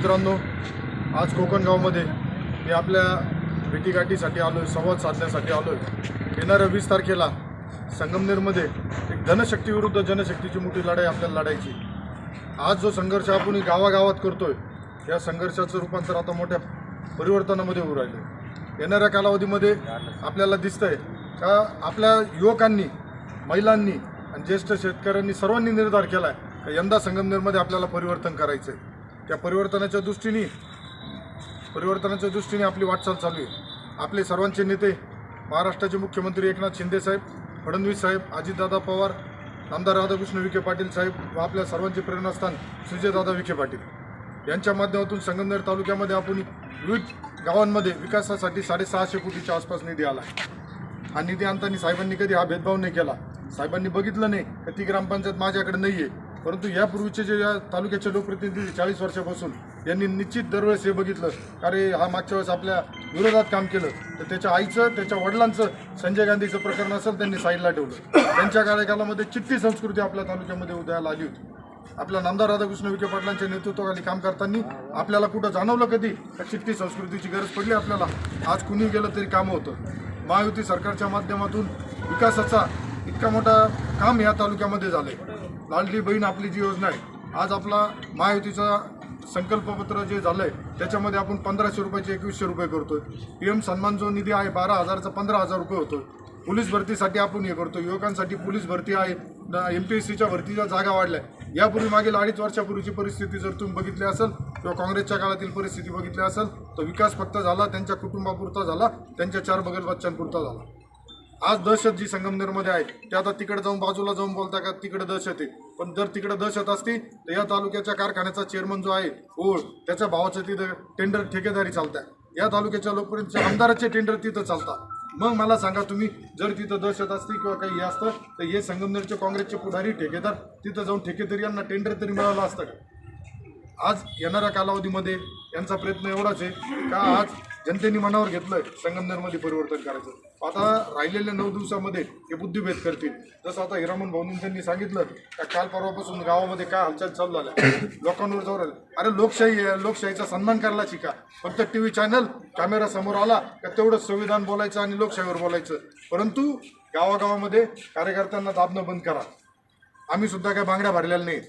मित्रांनो आज कोकणगावमध्ये मी आपल्या भेटीगाठीसाठी आलो आहे संवाद साधण्यासाठी आलो आहे येणाऱ्या वीस तारखेला संगमनेरमध्ये एक धनशक्तीविरुद्ध जनशक्तीची मोठी लढाई आपल्याला लढायची आज जो संघर्ष आपण गावागावात गावागावात करतोय या संघर्षाचं रूपांतर आता मोठ्या परिवर्तनामध्ये होऊ राहिलं येणाऱ्या कालावधीमध्ये आपल्याला दिसतंय का आपल्या युवकांनी महिलांनी आणि ज्येष्ठ शेतकऱ्यांनी सर्वांनी निर्धार केला आहे का यंदा संगमनेरमध्ये आपल्याला परिवर्तन करायचं आहे त्या परिवर्तनाच्या दृष्टीने परिवर्तनाच्या दृष्टीने आपली वाटचाल चालू आहे. आपले सर्वांचे नेते महाराष्ट्राचे मुख्यमंत्री एकनाथ शिंदेसाहेब फडणवीस साहेब अजितदादा पवार आमदार राधाकृष्ण विखे पाटील साहेब व आपल्या सर्वांचे प्रेरणास्थान सुजयदादा विखे पाटील. यांच्या माध्यमातून संगमनेर तालुक्यामध्ये आपण विविध गावांमध्ये विकासासाठी साडेसहाशे कोटीच्या आसपास निधी आला आहे. हा निधी आणताना साहेबांनी कधी हा भेदभाव नाही केला. साहेबांनी बघितलं नाही का ती ग्रामपंचायत माझ्याकडे नाही आहे परंतु यापूर्वीचे जे या तालुक्याचे लोकप्रतिनिधी चाळीस वर्षापासून यांनी निश्चित दरवेळेस हे बघितलं. अरे हा मागच्या वेळेस आपल्या विरोधात काम केलं. तर त्याच्या आईचं त्याच्या वडिलांचं संजय गांधीचं प्रकरण असेल त्यांनी साईडला ठेवलं. त्यांच्या कार्यकालामध्ये चिठ्ठी संस्कृती आपल्या तालुक्यामध्ये उदयाला आली होती. आपल्या नामदार राधाकृष्ण विखे पाटलांच्या नेतृत्वाखाली काम करताना आपल्याला कुठं जाणवलं कधी? तर चिठ्ठी संस्कृतीची गरज पडली आपल्याला. आज कुणी गेलं तरी कामं होतं. महायुती सरकारच्या माध्यमातून विकासाचा इतका मोठा काम या तालुक्यामध्ये झालंय. लाडली बहीण आपली जी योजना आहे आज आपला महायुतीचा संकल्पपत्र जे झालं आहे त्याच्यामध्ये आपण पंधराशे रुपयाचे एकवीसशे रुपये करतो पी एम सन्मान जो निधी आहे बारा हजारचा पंधरा हजार रुपये होतो पोलीस भरतीसाठी आपण हे करतो युवकांसाठी पोलीस भरती आहे एम पी एस सीच्या भरतीच्या जागा वाढल्या. यापूर्वी मागील अडीच वर्षापूर्वीची परिस्थिती जर तुम्ही बघितली असेल किंवा काँग्रेसच्या काळातील परिस्थिती बघितली असेल तर विकास फक्त झाला त्यांच्या कुटुंबापुरता झाला त्यांच्या चार बगल बच्चांपुरता झाला. आज दहशत जी संगमनेरमध्ये आहे ते आता तिकडे जाऊन बाजूला जाऊन बोलता का तिकडे दहशत आहे? पण जर तिकडे दहशत असती तर या तालुक्याच्या कारखान्याचा चेअरमन जो आहे ओळ त्याच्या भावाचं तिथं टेंडर ठेकेदारी चालतात या तालुक्याच्या लोकपर्यंत आमदाराचे टेंडर तिथं चालतात. मग मला सांगा तुम्ही जर तिथं दहशत असते किंवा काही हे असतं तर हे संगमनेरचे काँग्रेसचे पुढारी ठेकेदार तिथं जाऊन ठेकेदारी यांना टेंडर तरी मिळालं असतं का? आज येणाऱ्या कालावधीमध्ये यांचा प्रयत्न एवढाच आहे का आज जनतेने मनावर घेतलंय संगमनेरमध्ये परिवर्तन करायचं. आता राहिलेल्या नऊ दिवसामध्ये हे बुद्धिभेद करतील. जसं आता हिरामन भाऊनी त्यांनी सांगितलं का काल परवापासून गावामध्ये काय हालचाल चालू झाल्या? लोकांवर जोर आले. अरे लोकशाही लोकशाहीचा सन्मान करायला शिका. फक्त टी व्ही चॅनल कॅमेरा समोर आला का तेवढंच संविधान बोलायचं आणि लोकशाहीवर बोलायचं. परंतु गावागावामध्ये कार्यकर्त्यांना दाबणं बंद करा. आम्ही सुद्धा काय बांगड्या भरलेल्या नाहीत.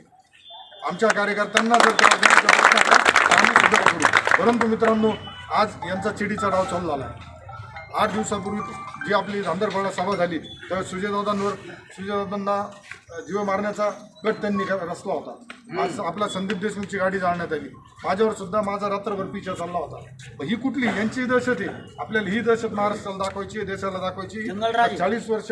आमच्या कार्यकर्त्यांना जर त्रास देण्याचा प्रयत्न आम्ही सुद्धा करू. परंतु मित्रांनो आज यांचा चिडीचा डाव चालू झाला. आहे. आठ दिवसापूर्वी जी आपली धांदरपाडा सभा झाली तेव्हा सुजयदादांवर सुजयदादांना जीव मारण्याचा गट त्यांनी रचला होता. आज आपला संदीप देशमुखची गाडी जाळण्यात आली. माझ्यावर सुद्धा माझा रात्रभर पिछा चालला होता. ही कुठली? यांची दहशत आहे. आपल्याला ही दहशत महाराष्ट्राला दाखवायची देशाला दाखवायची चाळीस वर्ष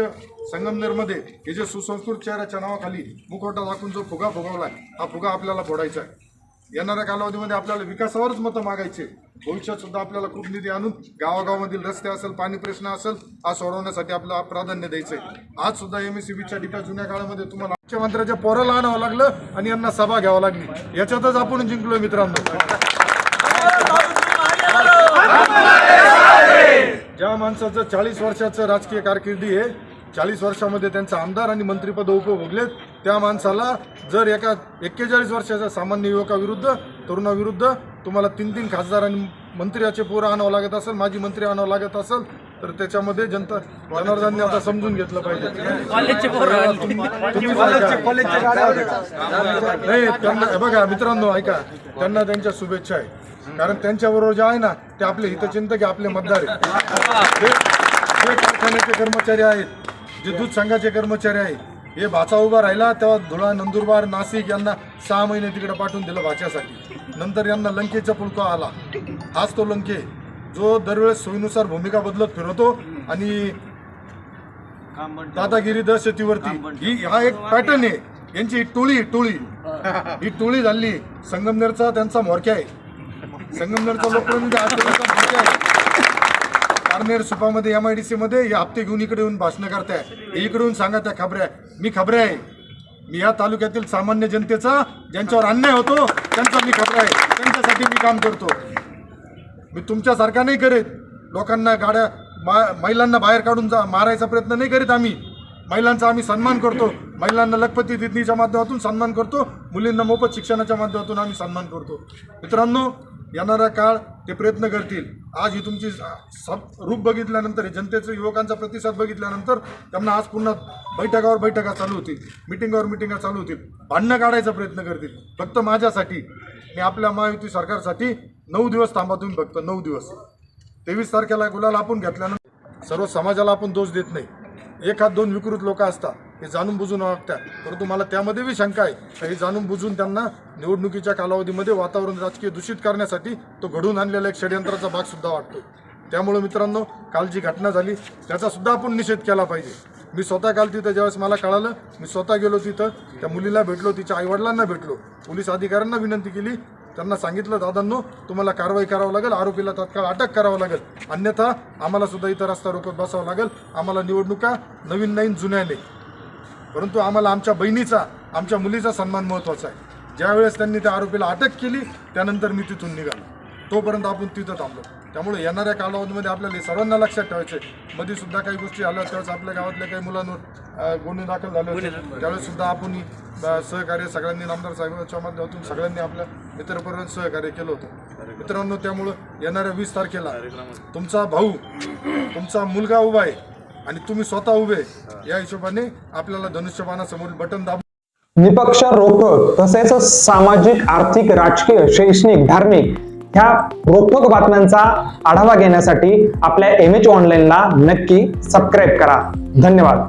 संगमनेरमध्ये हे जे सुसंस्कृत शहराच्या नावाखाली मुखवटा दाखवून जो फुगा फुगवलाय हा फुगा आपल्याला फोडायचा आहे. येणाऱ्या कालावधीमध्ये आपल्याला विकासावरच मतं मागायचे भविष्यात सुद्धा आपल्याला खूप निधी आणून गावागावामधील रस्ते असेल पाणी प्रश्न असेल हा सोडवण्यासाठी आपल्याला प्राधान्य द्यायचं आहे आज सुद्धा एम एस सी बीच्या डिपा जुन्या काळामध्ये तुम्हाला मुख्यमंत्र्याच्या पोराला आणावं लागलं आणि यांना सभा घ्यावं लागली. याच्यातच आपण जिंकलोय मित्रांनो. ज्या माणसाचं चाळीस वर्षाचं राजकीय कारकिर्दी आहे चाळीस वर्षामध्ये त्यांचं आमदार आणि मंत्रिपद उपभोगलेत त्या माणसाला जर एका एक्केचाळीस वर्षाच्या सामान्य युवकाविरुद्ध तरुणाविरुद्ध तुम्हाला तीन तीन खासदार आणि मंत्र्याचे पोरं आणावं लागत असेल माजी मंत्री आणावं लागत असेल तर त्याच्यामध्ये जनता जनार्दनने आता समजून घेतलं पाहिजे. नाही त्यांना बघा मित्रांनो ऐका. त्यांना त्यांच्या शुभेच्छा आहे. कारण त्यांच्याबरोबर जे आहे ना ते आपले हितचिंतक आहे, आपले मतदार आहेत. कारखान्याचे कर्मचारी आहेत. जे दूध संघाचे कर्मचारी आहेत. हे भाचा उभा राहिला तेव्हा धुळा नंदुरबार नाशिक यांना सहा महिने तिकडे पाठवून दिलं भाच्यासाठी. नंतर यांना लंकेचा पुलका आला. हाच तो लंके जो दरवेळेस सोयीनुसार भूमिका बदलत फिरवतो आणि दादागिरी दहशतीवरती ही हा एक पॅटर्न आहे. यांची ही टोळी टोळी. ही. टोळी झाली. संगमनेरचा त्यांचा म्होरक्या आहे. संगमनेरचा लोकप्रतिनिधी आहे. पारनेर सुपामध्ये एम आय डी सी मध्ये हे हप्ते घेऊन इकडे येऊन भाषणं करताय. इकडे येऊन सांगा त्या खबऱ्या. मी खबऱ्या आहे. मी या तालुक्यातील सामान्य जनतेचा ज्यांच्यावर अन्याय होतो त्यांचा मी खबरा आहे. त्यांच्यासाठी मी काम करतो. मी तुमच्यासारखा नाही करीत. लोकांना गाड्या मा महिलांना बाहेर काढून जा मारायचा प्रयत्न नाही करीत आम्ही. महिलांचा आम्ही सन्मान करतो. महिलांना लखपती दिदनीच्या माध्यमातून सन्मान करतो. मुलींना मोफत शिक्षणाच्या माध्यमातून आम्ही सन्मान करतो. मित्रांनो येणारा काळ ते प्रयत्न करतील. आज ही तुमची सब रूप बघितल्यानंतर हे जनतेचं युवकांचा प्रतिसाद बघितल्यानंतर त्यांना आज पुन्हा बैठकावर बैठका चालू होतील मिटिंगावर मिटिंगा चालू होतील भांडणं काढायचा प्रयत्न करतील. फक्त माझ्यासाठी मी आपल्या महायुती सरकारसाठी नऊ दिवस थांबा तुम्ही फक्त नऊ दिवस. तेवीस तारखेला गुलाल आपण घेतल्यानंतर सर्व समाजाला आपण दोष देत नाही. एखाद दोन विकृत लोक असतात. हे जाणून बुजून वागतात परंतु मला त्यामध्ये बी शंका आहे हे जाणून बुजून त्यांना निवडणुकीच्या कालावधीमध्ये वातावरण राजकीय दूषित करण्यासाठी तो घडून आणलेला एक षडयंत्राचा भाग सुद्धा वाटतो त्यामुळे मित्रांनो काल जी घटना झाली त्याचा सुद्धा आपण निषेध केला पाहिजे. मी स्वतः काल तिथं ज्यावेळेस मला कळालं मी स्वतः गेलो तिथं त्या मुलीला भेटलो तिच्या आईवडिलांना भेटलो. पोलीस अधिकाऱ्यांना विनंती केली. त्यांना सांगितलं दादांनो तुम्हाला कारवाई करावं लागेल आरोपीला तात्काळ अटक करावं लागेल. अन्यथा आम्हाला सुद्धा इथं रस्ता रोखत बसावं लागेल. आम्हाला निवडणुका नवीन नवीन जुन्याने परंतु आम्हाला आमच्या बहिणीचा आमच्या मुलीचा सन्मान महत्त्वाचा आहे. ज्यावेळेस त्यांनी त्या आरोपीला अटक केली त्यानंतर मी तिथून निघालो. तोपर्यंत आपण तिथं थांबलो. त्यामुळे येणाऱ्या कालावधीमध्ये आपल्याला सर्वांना लक्षात ठेवायचं मध्ये सुद्धा काही गोष्टी आल्या त्यावेळेस आपल्या गावातल्या काही मुलांवर गुन्हे दाखल झाले होते. त्यावेळेस सुद्धा आपण सहकार्य सगळ्यांनी नामदार साहेबांच्या माध्यमातून सगळ्यांनी आपल्या मित्रपर्यंत सहकार्य केलं होतं. मित्रांनो त्यामुळं येणाऱ्या वीस तारखेला तुमचा भाऊ तुमचा मुलगा उभा आहे. आणि तुम्ही स्वतः उभे या हिशोबाने आपल्याला धनुष्यबाणासमोर बटन दाब निपक्ष रोखक तसेच सामाजिक आर्थिक राजकीय शैक्षणिक धार्मिक ह्या रोखक बातम्यांचा आढावा घेण्यासाठी आपल्या एम एच ऑनलाईनला नक्की सबस्क्राईब करा. धन्यवाद.